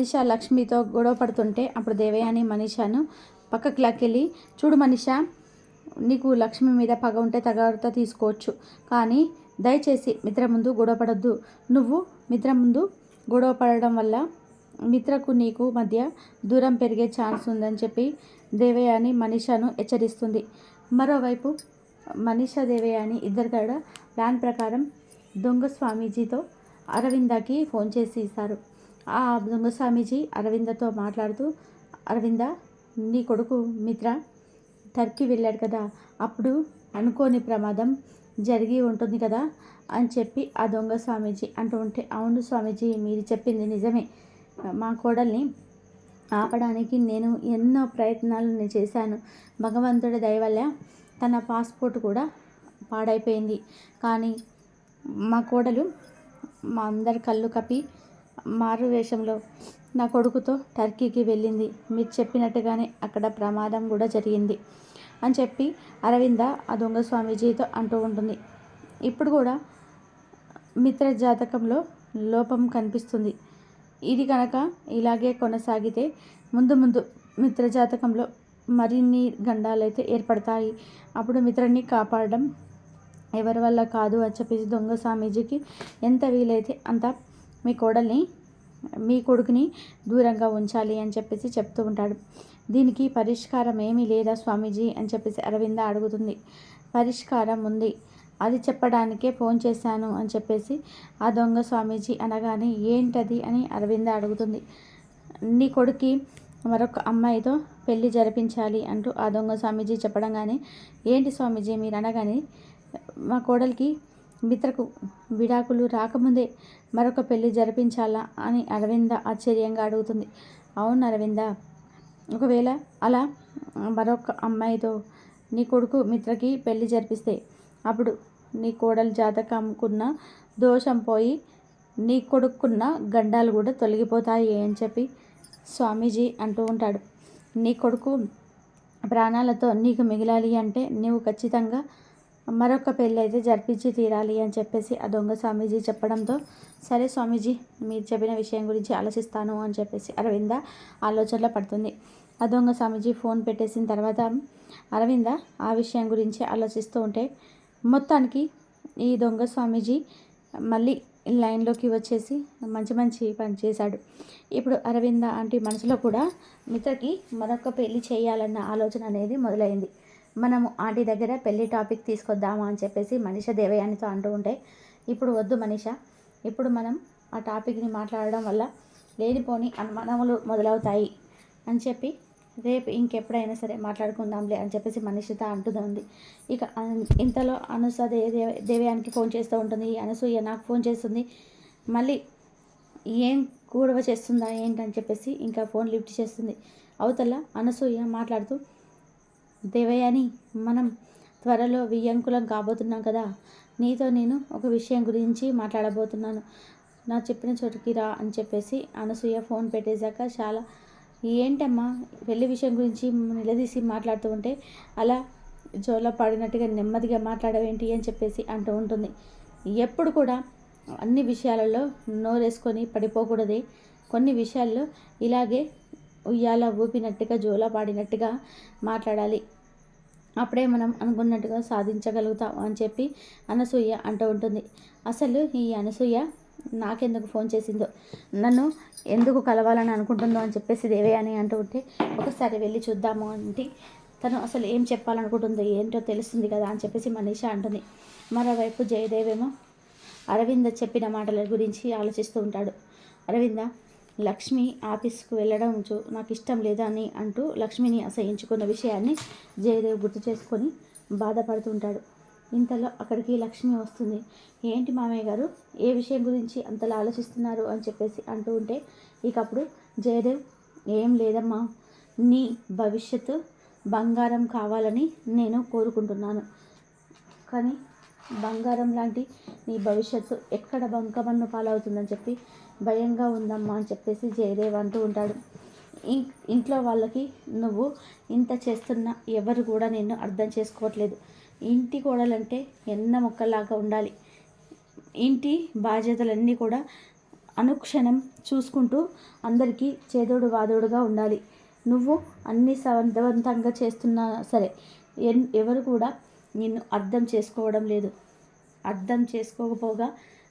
మనీషా లక్ష్మితో గొడవ పడుతుంటే అప్పుడు దేవయాని మనీషాను పక్కకి లాక్కెళ్ళి చూడు మనీషా నీకు లక్ష్మి మీద పగ ఉంటే తగారితో తీసుకోవచ్చు కానీ దయచేసి మిత్ర ముందు గొడవ పడద్దు. నువ్వు మిత్ర ముందు గొడవ పడడం వల్ల మిత్రకు నీకు మధ్య దూరం పెరిగే ఛాన్స్ ఉందని చెప్పి దేవయాని మనీషాను హెచ్చరిస్తుంది. మరోవైపు మనీషా దేవయాని ఇద్దరు కూడా ప్లాన్ ప్రకారం దొంగ స్వామీజీతో అరవిందకి ఫోన్ చేసి ఇస్తారు. ఆ దొంగస్వామీజీ అరవిందతో మాట్లాడుతూ అరవింద నీ కొడుకు మిత్ర టర్కీ వెళ్ళాడు కదా అప్పుడు అనుకోని ప్రమాదం జరిగి ఉంటుంది కదా అని చెప్పి ఆ దొంగ స్వామీజీ అంటూ ఉంటే అవును స్వామీజీ మీరు చెప్పింది నిజమే. మా కోడల్ని ఆపడానికి నేను ఎన్నో ప్రయత్నాలు నేను చేశాను. భగవంతుడి దయవల్ల తన పాస్పోర్ట్ కూడా పాడైపోయింది. కానీ మా కోడలు మా అందరి కళ్ళు కప్పి మారు వేషంలో నా కొడుకుతో టర్కీకి వెళ్ళింది. మీరు చెప్పినట్టుగానే అక్కడ ప్రమాదం కూడా జరిగింది అని చెప్పి అరవింద ఆ దొంగ స్వామీజీతో అంటూ ఉంటుంది. ఇప్పుడు కూడా మిత్ర జాతకంలో లోపం కనిపిస్తుంది. ఇది కనుక ఇలాగే కొనసాగితే ముందు ముందు మిత్ర జాతకంలో మరిన్ని గండాలైతే ఏర్పడతాయి. అప్పుడు మిత్రుడిని కాపాడడం ఎవరి వల్ల కాదు అని చెప్పేసి దొంగ స్వామీజీకి ఎంత వీలైతే అంత మీ కోడల్ని మీ కొడుకుని దూరంగా ఉంచాలి అని చెప్పేసి చెప్తూ ఉంటాడు. దీనికి పరిష్కారం ఏమీ లేదా స్వామీజీ అని చెప్పేసి అరవింద అడుగుతుంది. పరిష్కారం ఉంది. అది చెప్పడానికే ఫోన్ చేశాను అని చెప్పేసి ఆ దొంగ స్వామీజీ అనగానే ఏంటది అని అరవింద అడుగుతుంది. నీ కొడుకి మరొక అమ్మాయితో పెళ్ళి జరిపించాలి అంటూ ఆ దొంగ స్వామీజీ చెప్పడంగానే ఏంటి స్వామీజీ? మీరు అనగానే మా కోడలికి మిత్రకు విడాకులు రాకముందే మరొక పెళ్ళి జరిపించాలా అని అరవింద ఆశ్చర్యంగా అడుగుతుంది. అవును అరవింద. ఒకవేళ అలా మరొక అమ్మాయితో నీ కొడుకు మిత్రకి పెళ్ళి జరిపిస్తే అప్పుడు నీ కోడలు జాతకంకున్న దోషం పోయి నీ కొడుకున్న గండాలు కూడా తొలగిపోతాయి అని చెప్పి స్వామీజీ అంటూ ఉంటాడు. నీ కొడుకు ప్రాణాలతో నీకు మిగిలాలి అంటే నీవు ఖచ్చితంగా మరొక పెళ్ళి అయితే జరిపించి తీరాలి అని చెప్పేసి ఆ దొంగ స్వామీజీ చెప్పడంతో సరే స్వామీజీ మీరు చెప్పిన విషయం గురించి ఆలోచిస్తాను అని చెప్పేసి అరవింద ఆలోచనలో పడుతుంది. ఆ దొంగ స్వామీజీ ఫోన్ పెట్టేసిన తర్వాత అరవింద ఆ విషయం గురించి ఆలోచిస్తూ ఉంటే మొత్తానికి ఈ దొంగ స్వామీజీ మళ్ళీ లైన్లోకి వచ్చేసి మంచి మంచి పని చేశాడు. ఇప్పుడు అరవింద అంటే మనసులో కూడా మిత్రకి మరొక పెళ్ళి చేయాలన్న ఆలోచన అనేది మొదలైంది. మనము ఆంటీ దగ్గర పెళ్ళి టాపిక్ తీసుకొద్దామా అని చెప్పేసి మనిష దేవయానితో అంటూ ఉంటే ఇప్పుడు వద్దు మనిష. ఇప్పుడు మనం ఆ టాపిక్ని మాట్లాడడం వల్ల లేనిపోని అనుమానములు మొదలవుతాయి అని చెప్పి రేపు ఇంకెప్పుడైనా సరే మాట్లాడుకుందాంలే అని చెప్పేసి మనిషిత అంటుంది ఇక ఇంతలో అనుస దేవ దేవయానికి ఫోన్ చేస్తూ ఉంటుంది. అనసూయ నాకు ఫోన్ చేస్తుంది. మళ్ళీ ఏం కూడవ చేస్తుందా? ఏంటని చెప్పేసి ఇంకా ఫోన్ లిఫ్ట్ చేస్తుంది. అవతల అనసూయ మాట్లాడుతూ దేవయాని మనం త్వరలో వియ్యంకులం కాబోతున్నాం కదా. నీతో నేను ఒక విషయం గురించి మాట్లాడబోతున్నాను. నా చెప్పిన చోటుకి రా అని చెప్పేసి అనసూయ ఫోన్ పెట్టేశాక చాలా ఏంటమ్మా? పెళ్ళి విషయం గురించి నిలదీసి మాట్లాడుతూ ఉంటే అలా జోలో పాడినట్టుగా నెమ్మదిగా మాట్లాడవేంటి? అని చెప్పేసి అంటూ ఉంటుంది. ఎప్పుడు కూడా అన్ని విషయాలలో నోరేసుకొని పడిపోకూడదే. కొన్ని విషయాల్లో ఇలాగే ఉయ్యాల ఊపినట్టుగా జోలా పాడినట్టుగా మాట్లాడాలి. అప్పుడే మనం అనుకున్నట్టుగా సాధించగలుగుతాం అని చెప్పి అనసూయ అంటూ ఉంటుంది. అసలు ఈ అనసూయ నాకెందుకు ఫోన్ చేసిందో? నన్ను ఎందుకు కలవాలని అనుకుంటుందో అని చెప్పేసి దేవే అని అంటూ ఉంటే ఒకసారి వెళ్ళి చూద్దాము అంటే తను అసలు ఏం చెప్పాలనుకుంటుందో ఏంటో తెలుస్తుంది కదా అని చెప్పేసి మనీష అంటుంది. మరోవైపు జయదేవేమో అరవింద చెప్పిన మాటల గురించి ఆలోచిస్తూ ఉంటాడు. అరవింద లక్ష్మి ఆఫీస్కు వెళ్ళడం నాకు ఇష్టం లేదా అని అంటూ లక్ష్మిని అసహించుకున్న విషయాన్ని జయదేవ్ గుర్తు చేసుకొని బాధపడుతుంటాడు. ఇంతలో అక్కడికి లక్ష్మి వస్తుంది. ఏంటి మామయ్య గారు ఏ విషయం గురించి అంతలా ఆలోచిస్తున్నారు? అని చెప్పేసి అంటూ ఉంటే ఇక అప్పుడు జయదేవ్ ఏం లేదమ్మా. నీ భవిష్యత్తు బంగారం కావాలని నేను కోరుకుంటున్నాను. కానీ బంగారం లాంటి నీ భవిష్యత్తు ఎక్కడ బంకమన్ను పాలవుతుందని చెప్పి భయంగా ఉందమ్మా అని చెప్పేసి జయదేవ్ అంటూ ఉంటాడు. ఇంట్లో వాళ్ళకి నువ్వు ఇంత చేస్తున్నా ఎవరు కూడా నిన్ను అర్థం చేసుకోవట్లేదు. ఇంటి కోడలంటే ఎన్న మొక్కలాగా ఉండాలి. ఇంటి బాధ్యతలన్నీ కూడా అనుక్షణం చూసుకుంటూ అందరికీ చేదోడు వాదోడుగా ఉండాలి. నువ్వు అన్ని సమర్థవంతంగా చేస్తున్నా సరే ఎన్ ఎవరు కూడా నిన్ను అర్థం చేసుకోవడం లేదు. అర్థం చేసుకోకపోగా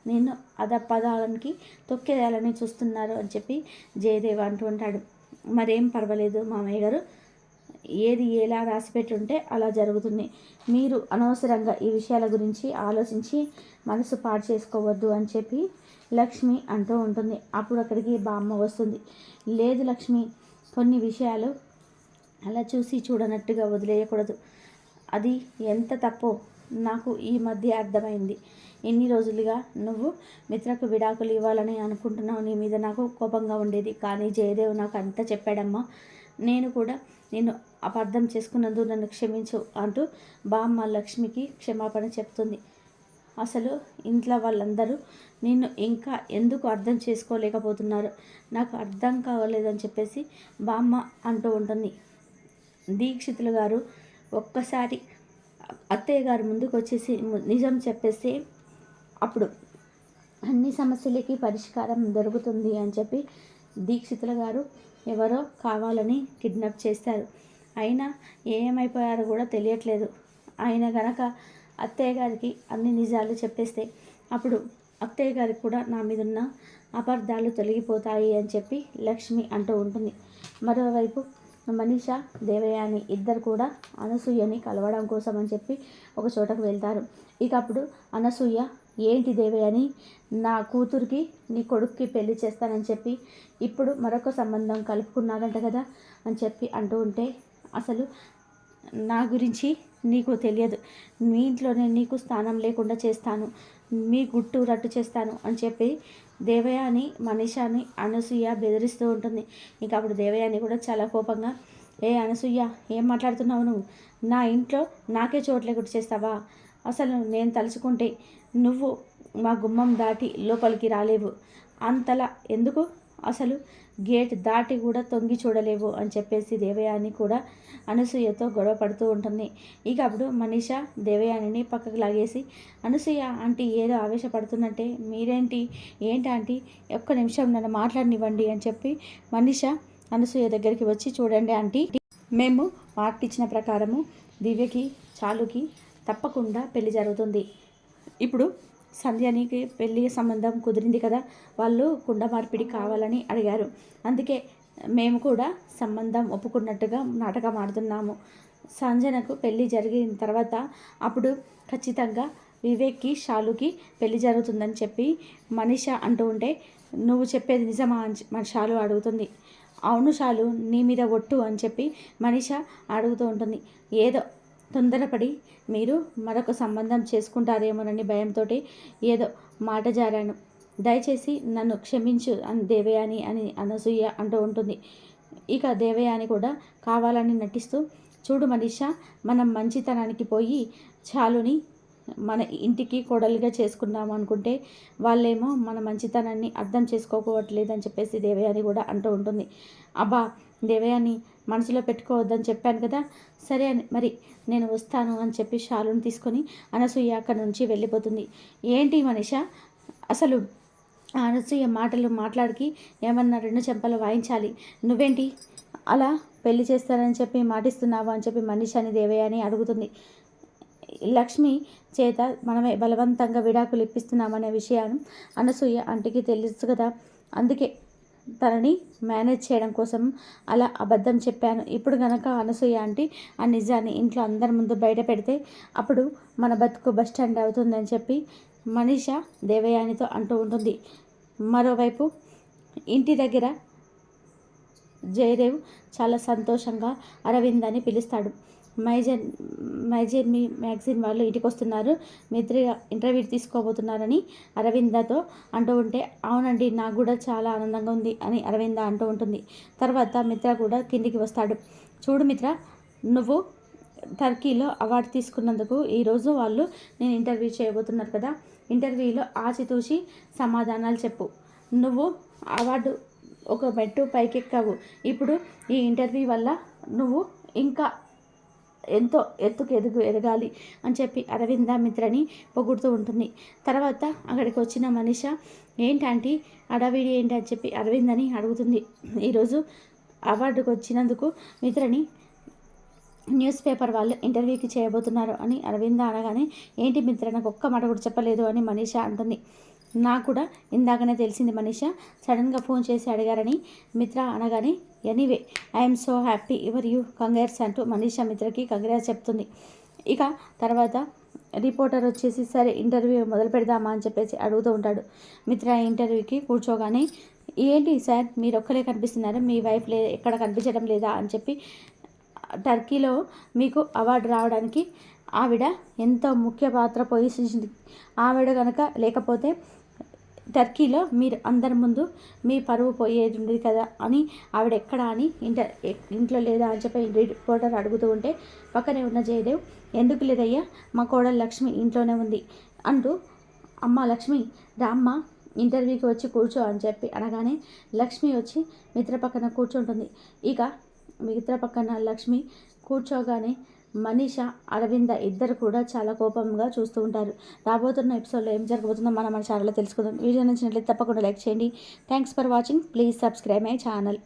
నేను అధపదాలకి తొక్కేయాలని చూస్తున్నారు అని చెప్పి జయదేవ్ అంటూ ఉంటాడు మరేం పర్వాలేదు మామయ్య గారు. ఏది ఎలా రాసి ఉంటే అలా జరుగుతుంది. మీరు అనవసరంగా ఈ విషయాల గురించి ఆలోచించి మనసు పాడు చేసుకోవద్దు అని చెప్పి లక్ష్మి అంటూ ఉంటుంది. అప్పుడు అక్కడికి బామ్మ వస్తుంది. లేదు లక్ష్మి కొన్ని విషయాలు అలా చూసి చూడనట్టుగా వదిలేయకూడదు. అది ఎంత తప్పో నాకు ఈ మధ్య అర్థమైంది. ఎన్ని రోజులుగా నువ్వు మిత్రకు విడాకులు ఇవ్వాలని అనుకుంటున్నావు? నీ మీద నాకు కోపంగా ఉండేది. కానీ జయదేవ్ నాకు అంతా చెప్పాడమ్మా. నేను కూడా నేను అపార్థం చేసుకున్నందుకు నన్ను క్షమించు అంటూ బామ్మ లక్ష్మికి క్షమాపణ చెప్తుంది. అసలు ఇంట్లో వాళ్ళందరూ నిన్ను ఇంకా ఎందుకు అర్థం చేసుకోలేకపోతున్నారు? నాకు అర్థం కావలేదని చెప్పేసి బామ్మ అంటూ ఉంటుంది. దీక్షితులు గారు ఒక్కసారి అత్తయ్య గారు ముందుకు వచ్చేసి నిజం చెప్పేస్తే అప్పుడు అన్ని సమస్యలకి పరిష్కారం దొరుకుతుంది అని చెప్పి దీక్షితుల గారు ఎవరో కావాలని కిడ్నాప్ చేస్తారు. అయినా ఏమైపోయారో కూడా తెలియట్లేదు. ఆయన గనక అత్తయ్య గారికి అన్ని నిజాలు చెప్పేస్తే అప్పుడు అత్తయ్య గారికి కూడా నా మీద ఉన్న అపార్థాలు తొలగిపోతాయి అని చెప్పి లక్ష్మి అంటూ ఉంటుంది. మరోవైపు మనీష దేవయాని ఇద్దరు కూడా అనసూయని కలవడం కోసం అని చెప్పి ఒక చోటకు వెళ్తారు. ఇక అప్పుడు అనసూయ ఏంటి దేవయాని? నా కూతురికి నీ కొడుక్కి పెళ్ళి చేస్తానని చెప్పి ఇప్పుడు మరొక సంబంధం కలుపుకున్నారంట కదా అని చెప్పి అంటూ ఉంటే అసలు నా గురించి నీకు తెలియదు. మీ ఇంట్లోనే నీకు స్థానం లేకుండా చేస్తాను. మీ గుట్టు రట్టు చేస్తాను అని చెప్పి దేవయాని మనీషాని అనసూయ బెదిరిస్తూ ఉంటుంది. ఇక అప్పుడు దేవయాని కూడా చాలా కోపంగా ఏ అనసూయ ఏం మాట్లాడుతున్నావు నువ్వు? నా ఇంట్లో నాకే చోట్ల గుర్తు చేస్తావా? అసలు నేను తలుచుకుంటే నువ్వు మా గుమ్మం దాటి లోపలికి రాలేవు. అంతలా ఎందుకు అసలు గేట్ దాటి కూడా తొంగి చూడలేవు అని చెప్పేసి దేవయాని కూడా అనసూయతో గొడవ పడుతూ ఉంటుంది. ఇక అప్పుడు మనీష దేవయానిని పక్కకు లాగేసి అనసూయ ఆంటీ ఏదో ఆవేశపడుతున్నట్టే మీరేంటి? ఏంటి ఆంటీ? ఒక్క నిమిషం నన్ను మాట్లాడనివ్వండి అని చెప్పి మనీష అనసూయ దగ్గరికి వచ్చి చూడండి ఆంటీ మేము ఇచ్చిన ప్రకారము దివ్యకి చాలుకి తప్పకుండా పెళ్ళి జరుగుతుంది. ఇప్పుడు సంధ్యానికి పెళ్ళి సంబంధం కుదిరింది కదా వాళ్ళు కుండ మార్పిడి కావాలని అడిగారు. అందుకే మేము కూడా సంబంధం ఒప్పుకున్నట్టుగా నాటకం ఆడుతున్నాము. సంజనకు పెళ్ళి జరిగిన తర్వాత అప్పుడు ఖచ్చితంగా వివేక్కి షాలుకి పెళ్ళి జరుగుతుందని చెప్పి మనిష అంటూ ఉంటే నువ్వు చెప్పేది నిజమా? అని మన షాలు అడుగుతుంది. అవును షాలు నీ మీద ఒట్టు అని చెప్పి మనిష అడుగుతూ ఉంటుంది. ఏదో తొందరపడి మీరు మరొక సంబంధం చేసుకుంటారేమోనని భయంతో ఏదో మాట జారాను. దయచేసి నన్ను క్షమించు అని దేవయాని అని అనసూయ అంటూ ఉంటుంది. ఇక దేవయాని కూడా కావాలని నటిస్తూ చూడు మనీషా మనం మంచితనానికి పోయి చాలుని మన ఇంటికి కోడలుగా చేసుకున్నాము అనుకుంటే వాళ్ళేమో మన మంచితనాన్ని అర్థం చేసుకోకపోవట్లేదని చెప్పేసి దేవయాని కూడా అంటూ ఉంటుంది. అబ్బా దేవయాని మనసులో పెట్టుకోవద్దని చెప్పాను కదా సరే అని మరి నేను వస్తాను అని చెప్పి షాలుని తీసుకొని అనసూయ అక్కడి నుంచి వెళ్ళిపోతుంది. ఏంటి మనిష? అసలు అనసూయ మాటలు మాట్లాడికి ఏమన్నా రెండు చెంపలు వాయించాలి. నువ్వేంటి? అలా పెళ్ళి చేస్తానని చెప్పి మాటిస్తున్నావు అని చెప్పి మనిషి దేవయ్య అని అడుగుతుంది. లక్ష్మి చేత మనమే బలవంతంగా విడాకులు ఇప్పిస్తున్నామనే విషయాన్ని అనసూయ అంటికి తెలుసు కదా అందుకే తనని మేనేజ్ చేయడం కోసం అలా అబద్ధం చెప్పాను. ఇప్పుడు గనక అనసూయ ఆంటీ ఆ నిజాన్ని ఇంట్లో అందరి ముందు బయట పెడితే అప్పుడు మన బతుకు బస్ స్టాండ్ అవుతుందని చెప్పి మనీష దేవయానితో అంటూ ఉంటుంది. మరోవైపు ఇంటి దగ్గర జయదేవ్ చాలా సంతోషంగా అరవింద్ అని పిలుస్తాడు. మైజర్ మైజర్ మీ మ్యాగజైన్ వాళ్ళు ఇంటికి వస్తున్నారు మిత్రి ఇంటర్వ్యూ తీసుకోబోతున్నారని అరవిందతో అంటూ ఉంటే అవునండి నాకు కూడా చాలా ఆనందంగా ఉంది అని అరవింద అంటూ ఉంటుంది. తర్వాత మిత్ర కూడా కిందికి వస్తాడు. చూడు మిత్ర నువ్వు టర్కీలో అవార్డు తీసుకున్నందుకు ఈరోజు వాళ్ళు నేను ఇంటర్వ్యూ చేయబోతున్నారు కదా. ఇంటర్వ్యూలో ఆచితూచి సమాధానాలు చెప్పు. నువ్వు అవార్డు ఒక మెట్టు పైకెక్కావు. ఇప్పుడు ఈ ఇంటర్వ్యూ వల్ల నువ్వు ఇంకా ఎంతో ఎత్తుకు ఎదుగు ఎదగాలి అని చెప్పి అరవింద మిత్రని పొగుడుతూ ఉంటుంది. తర్వాత అక్కడికి వచ్చిన మనిష ఏంటంటే? అడవిడి ఏంటి? అని చెప్పి అరవిందని అడుగుతుంది. ఈరోజు అవార్డుకు వచ్చినందుకు మిత్రని న్యూస్ పేపర్ వాళ్ళు ఇంటర్వ్యూకి చేయబోతున్నారు అని అరవింద అనగానే ఏంటి మిత్ర నాకు ఒక్క మాట కూడా చెప్పలేదు అని మనీష అంటుంది. నాకు కూడా ఇందాకనే తెలిసింది మనీష. సడన్గా ఫోన్ చేసి అడిగారని మిత్ర అనగానే anyway I'm so happy for you? Congrats అంటూ మనీష మిత్రకి కంగ్రాట్స్ చెప్తుంది. ఇక తర్వాత రిపోర్టర్ వచ్చేసి సరే ఇంటర్వ్యూ మొదలు పెడదామా అని చెప్పేసి అడుగుతూ ఉంటాడు. మిత్ర ఇంటర్వ్యూకి కూర్చోగానే ఏంటి సార్ మీరు ఒక్కరే కనిపిస్తున్నారు? మీ వైఫ్ లే ఎక్కడ కనిపించడం లేదా అని చెప్పి టర్కీలో మీకు అవార్డు రావడానికి ఆవిడ ఎంతో ముఖ్య పాత్ర పోషించింది. ఆవిడ కనుక లేకపోతే టర్కీలో మీరు అందరి ముందు మీ పరువు పోయేది ఉండేది కదా అని ఆవిడ ఎక్కడ అని ఇంట ఇంట్లో లేదా అని చెప్పి రిపోర్టర్ అడుగుతూ ఉంటే పక్కనే ఉన్న జయదేవ్ ఎందుకు లేదయ్యా? మా కోడలు లక్ష్మి ఇంట్లోనే ఉంది అంటూ అమ్మ లక్ష్మి రామ్మ ఇంటర్వ్యూకి వచ్చి కూర్చో అని చెప్పి అనగానే లక్ష్మి వచ్చి మిత్ర పక్కన కూర్చుంటుంది. ఇక మిత్ర పక్కన లక్ష్మి కూర్చోగానే మనీష అరవింద ఇద్దరు కూడా చాలా కోపంగా చూస్తూ ఉంటారు. రాబోతున్న ఎపిసోడ్లో ఏం జరగబోతుందో మనం మన ఛానల్లో తెలుసుకుందాం. వీడియో నచ్చినట్లయితే తప్పకుండా లైక్ చేయండి. Thanks for watching please subscribe my channel